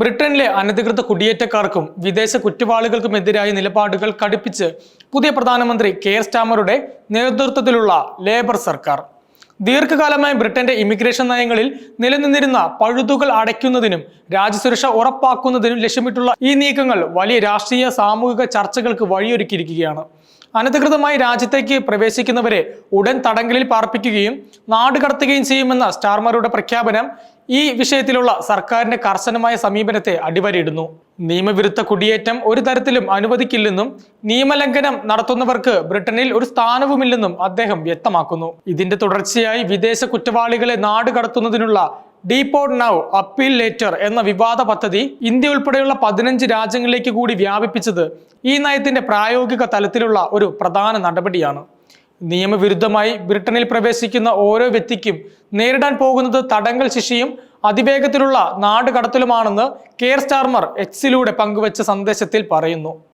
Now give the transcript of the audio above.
ബ്രിട്ടനിലെ അനധികൃത കുടിയേറ്റക്കാർക്കും വിദേശ കുറ്റവാളികൾക്കുമെതിരായ നിലപാടുകൾ കടുപ്പിച്ച് പുതിയ പ്രധാനമന്ത്രി കെയർ സ്റ്റാമറുടെ നേതൃത്വത്തിലുള്ള ലേബർ സർക്കാർ. ദീർഘകാലമായി ബ്രിട്ടന്റെ ഇമിഗ്രേഷൻ നയങ്ങളിൽ നിലനിന്നിരുന്ന പഴുതുകൾ അടയ്ക്കുന്നതിനും രാജ്യസുരക്ഷ ഉറപ്പാക്കുന്നതിനും ലക്ഷ്യമിട്ടുള്ള ഈ നീക്കങ്ങൾ വലിയ രാഷ്ട്രീയ സാമൂഹിക ചർച്ചകൾക്ക് വഴിയൊരുക്കിയിരിക്കുകയാണ്. അനധികൃതമായി രാജ്യത്തേക്ക് പ്രവേശിക്കുന്നവരെ ഉടൻ തടങ്കലിൽ പാർപ്പിക്കുകയും നാടുകടത്തുകയും ചെയ്യുമെന്ന സ്റ്റാർമാരുടെ പ്രഖ്യാപനം ഈ വിഷയത്തിലുള്ള സർക്കാരിന്റെ കർശനമായ സമീപനത്തെ അടിവരയിടുന്നു. നിയമവിരുദ്ധ കുടിയേറ്റം ഒരു തരത്തിലും അനുവദിക്കില്ലെന്നും നിയമലംഘനം നടത്തുന്നവർക്ക് ബ്രിട്ടനിൽ ഒരു സ്ഥാനവുമില്ലെന്നും അദ്ദേഹം വ്യക്തമാക്കുന്നു. ഇതിന്റെ തുടർച്ചയായി വിദേശ കുറ്റവാളികളെ നാട് കടത്തുന്നതിനുള്ള ഡീപോർട്ട് നൗ അപ്പീൽ ലേറ്റർ എന്ന വിവാദ പദ്ധതി ഇന്ത്യ ഉൾപ്പെടെയുള്ള പതിനഞ്ച് രാജ്യങ്ങളിലേക്ക് കൂടി വ്യാപിപ്പിച്ചത് ഈ നയത്തിന്റെ പ്രായോഗിക തലത്തിലുള്ള ഒരു പ്രധാന നടപടിയാണ്. നിയമവിരുദ്ധമായി ബ്രിട്ടനിൽ പ്രവേശിക്കുന്ന ഓരോ വ്യക്തിക്കും നേരിടാൻ പോകുന്നത് തടങ്കൽ ശിക്ഷയും അതിവേഗത്തിലുള്ള നാട് കടത്തലുമാണെന്ന് കെയർ സ്റ്റാർമർ എക്സിലൂടെ പങ്കുവച്ച സന്ദേശത്തിൽ പറയുന്നു.